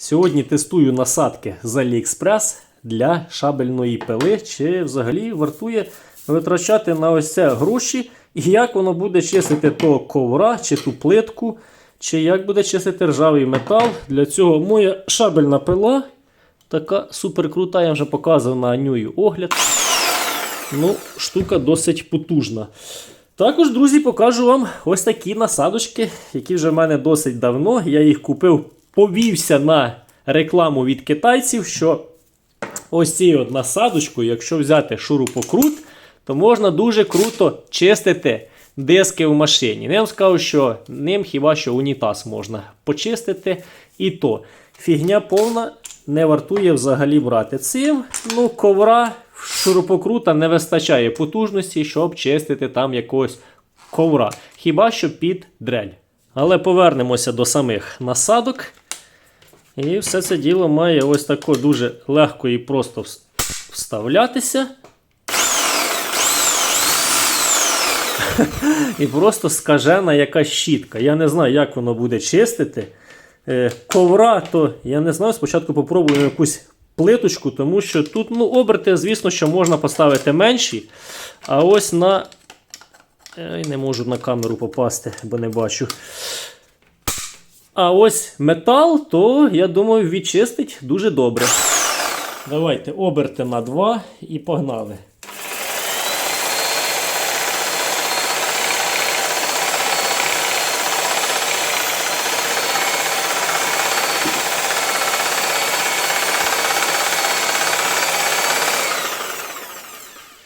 Сьогодні тестую насадки з AliExpress для шабельної пили, чи взагалі вартує витрачати на ось це гроші, і як воно буде чистити того ковра чи ту плитку, чи як буде чистити ржавий метал. Для цього моя шабельна пила. Така супер крута, я вже показував на нюю огляд. Ну, штука досить потужна. Також, друзі, покажу вам ось такі насадочки, які вже в мене досить давно. Я їх купив, повівся на рекламу від китайців, що ось цією от насадочкою, якщо взяти шурупокрут, то можна дуже круто чистити диски в машині. Ну, Я вам скажу, що ним хіба що унітаз можна почистити. І то фігня повна не вартує взагалі брати. Цим ну, ковра шурупокрута не вистачає потужності, щоб чистити там якогось ковра. Хіба що під дрель. Але повернемося до самих насадок. І все це діло має ось тако дуже легко і просто вставлятися. І просто скажена якась щітка. Я не знаю, як воно буде чистити. Е, ковра, то я не знаю. Спочатку попробуємо якусь плиточку, тому що тут ну, оберти, звісно, що можна поставити менші. А ось на. Ей, не можу на камеру попасти, бо не бачу. А ось метал, то я думаю, відчистить дуже добре. Давайте оберти на 2 і погнали.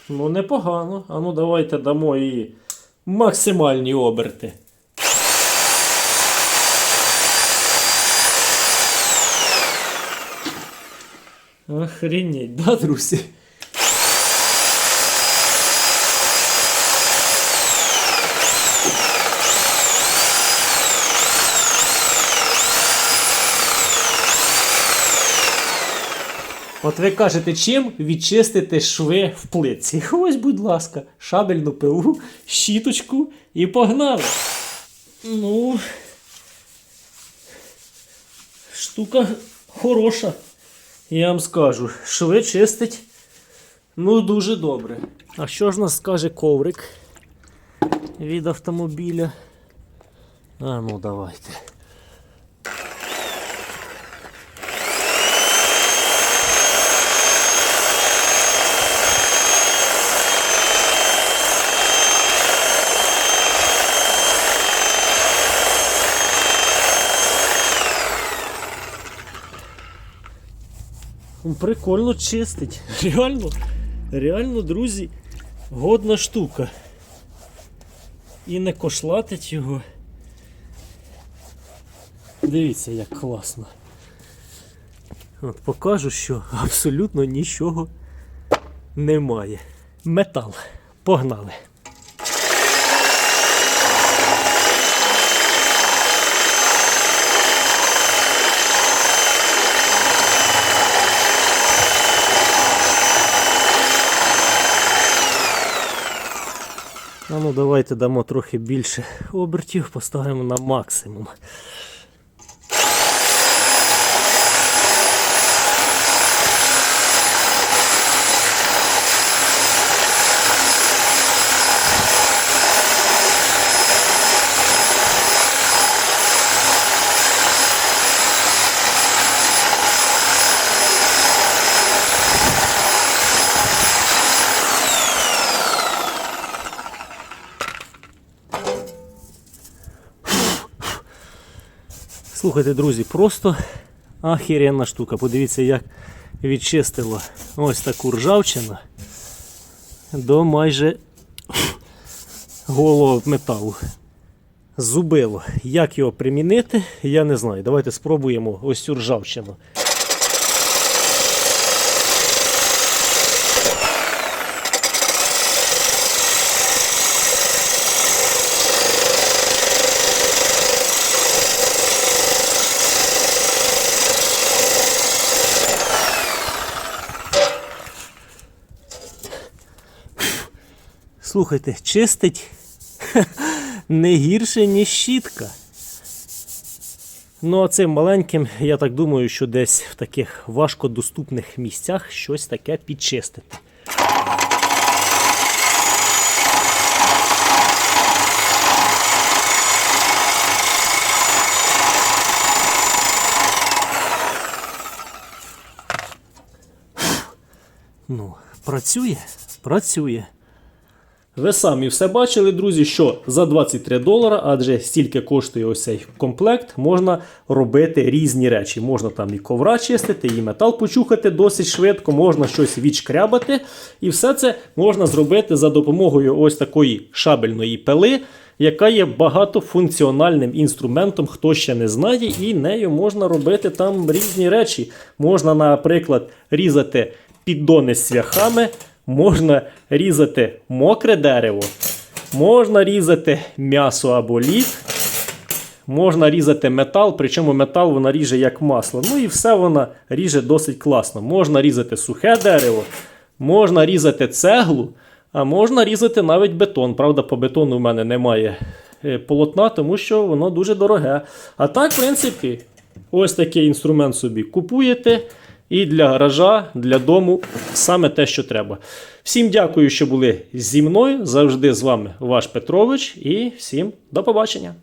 Ну, непогано. А ну давайте дамо її максимальні оберти. Охренеть, да, друзі? От ви кажете, чим відчистити шви в плитці? Ось, будь ласка, шабельну пилу, щіточку і погнали. Ну, штука хороша. Я вам скажу, шви чистить ну дуже добре. А що ж нас скаже коврик від автомобіля? А ну давайте. Прикольно чистить. Реально, реально, друзі, годна штука. І не кошлатить його. Дивіться, як класно. От покажу, що абсолютно нічого немає. Метал. Погнали. А ну давайте дамо трохи більше обертів, поставимо на максимум. Слухайте, друзі, просто ахіренна штука. Подивіться, як відчистило ось таку ржавчину до майже голого металу. Зубило. Як його примінити, я не знаю. Давайте спробуємо ось цю ржавчину. Слухайте, чистить не гірше, ніж щітка. Ну а цим маленьким, я так думаю, що десь в таких важкодоступних місцях щось таке підчистити. Ну, працює, працює. Ви самі все бачили, друзі, що за 23 долара, адже стільки коштує ось цей комплект, можна робити різні речі. Можна там і ковра чистити, і метал почухати досить швидко, можна щось відшкрябати. І все це можна зробити за допомогою ось такої шабельної пили, яка є багатофункціональним інструментом, хто ще не знає, і нею можна робити там різні речі. Можна, наприклад, різати піддони з цвяхами. Можна різати мокре дерево, можна різати м'ясо або лід, можна різати метал, причому метал вона ріже як масло. Ну і все вона ріже досить класно. Можна різати сухе дерево, можна різати цеглу, а можна різати навіть бетон. Правда, по бетону в мене немає е, полотна, тому що воно дуже дороге. А так, в принципі, ось такий інструмент собі купуєте. І для гаража, для дому саме те, що треба. Всім дякую, що були зі мною. Завжди з вами ваш Петрович, і всім до побачення.